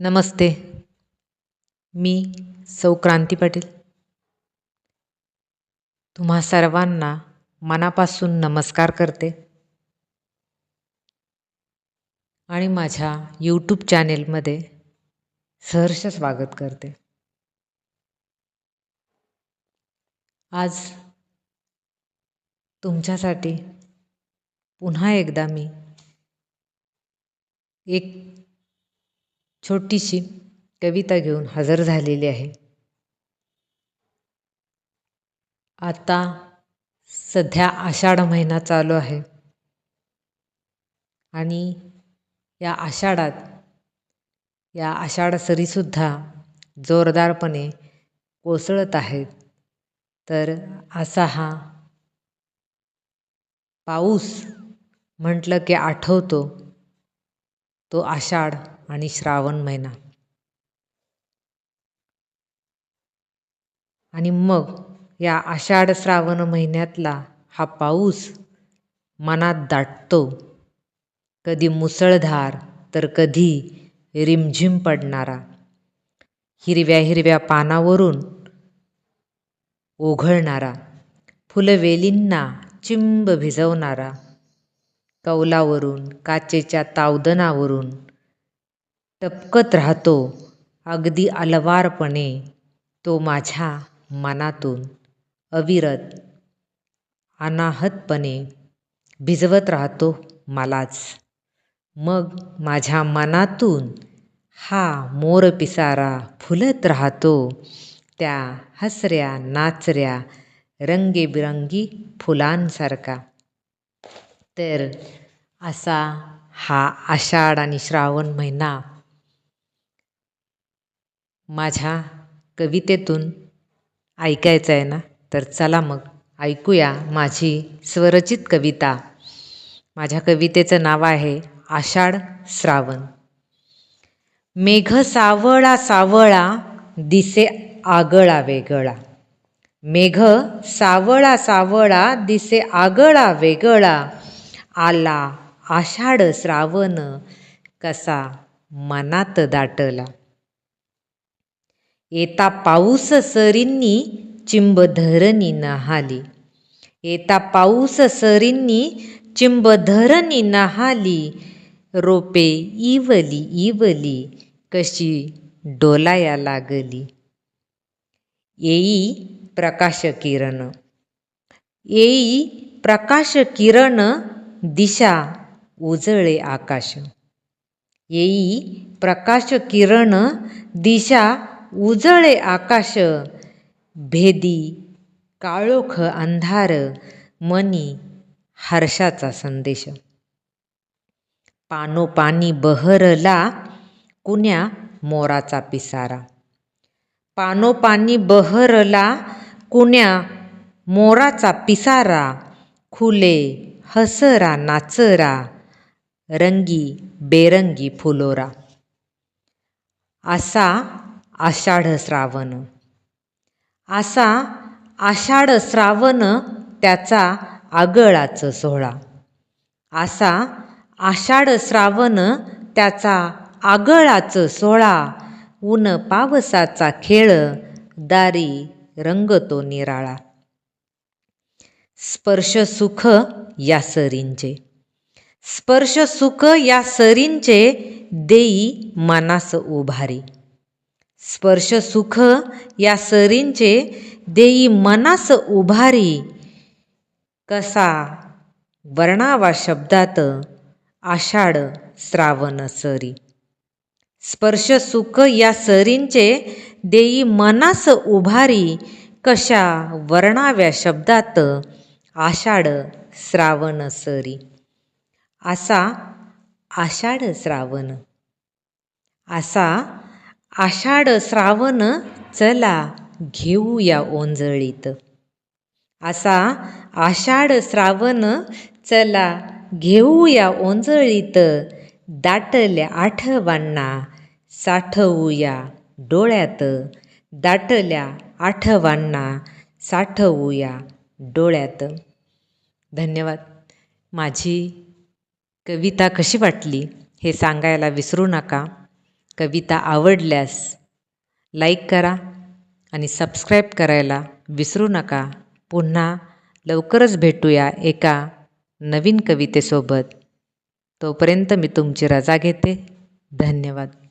नमस्ते. मी सौ क्रांती पाटील. तुम्हा सर्वांना मनापासून नमस्कार करते. आणि माझ्या यूट्यूब चॅनेलमध्ये सहर्ष स्वागत करते. आज तुमच्यासाठी पुन्हा एकदा मी एक छोटीशी कविता घेऊन हजर झालेली आहे. आता सध्या आषाढ महिना चालू आहे. आणि या आषाढात या आषाढ सरीसुद्धा जोरदारपणे कोसळत आहेत. तर असा हा पाऊस म्हटलं की आठवतो तो आषाढ आणि श्रावण महिना. आणि मग या आषाढ श्रावण महिन्यातला हा पाऊस मनात दाटतो. कधी मुसळधार तर कधी रिमझिम पडणारा. हिरव्या हिरव्या पानावरून ओघळणारा. फुलवेलींना चिंब भिजवणारा. कौलावरून काचेच्या तावदनावरून टपकत राहतो अगदी अलवारपणे तो माझ्या मनातून. अविरत अनाहतपणे भिजवत राहतो मलाच. मग माझ्या मनातून हा मोर पिसारा फुलत राहतो त्या हसऱ्या नाचऱ्या रंगेबिरंगी फुलांसारखा. तर असा हा आषाढ आणि श्रावण महिना माझ्या कवितेतून ऐकायचं आहे ना? तर चला मग ऐकूया माझी स्वरचित कविता. माझ्या कवितेचं नाव आहे आषाढ श्रावण. मेघ सावळा सावळा दिसे आगळा वेगळा. मेघ सावळा सावळा दिसे आगळा वेगळा. आला आषाढ श्रावण कसा मनात दाटला. येता पाऊस सरींनी चिंब धरणी नहाली. येता पाऊस सरींनी चिंब धरणी नहाली. रोपे इवली इवली कशी डोलाया लागली. येई प्रकाश किरण येई प्रकाश किरण दिशा उजळे आकाश. येई प्रकाश किरण दिशा उजळे आकाश भेदी काळोख अंधार मनी हर्षाचा संदेश. पानोपानी बहरला कुण्या मोराचा पिसारा. पानोपानी बहरला कुण्या मोराचा पिसारा. खुले हसरा नाचरा रंगी बेरंगी फुलोरा. असा आषाढ श्रावण. असा आषाढ श्रावण त्याचा आगळाच सोहळा. असा आषाढ श्रावण त्याचा आगळाच सोहळा. ऊन पावसाचा खेळ दारी रंगतो निराळा. स्पर्श सुख या सरींचे. स्पर्श सुख या सरींचे देई मनास उभारी. स्पर्श सुख या सरींचे देई मनास उभारी. कसा? वर्णावा शब्दात आषाढ श्रावण सरी. स्पर्श सुख या सरींचे देई मनास उभारी. कशा? वर्णाव्या शब्दात आषाढ श्रावण सरी. असा आषाढ श्रावण. असा आषाढ श्रावण चला घेऊया ओंजळीत. असा आषाढ श्रावण चला घेऊया ओंजळीत. दाटल्या आठवांना साठवूया डोळ्यात. दाटल्या आठवांना साठवूया डोळ्यात. धन्यवाद. माझी कविता कशी वाटली हे सांगायला विसरू नका. कविता आवडल्यास लाईक करा आणि सबस्क्राईब करायला विसरू नका. पुन्हा लवकरच भेटूया एका नवीन कवितेसोबत. तोपर्यंत मी तुमची रजा घेते. धन्यवाद.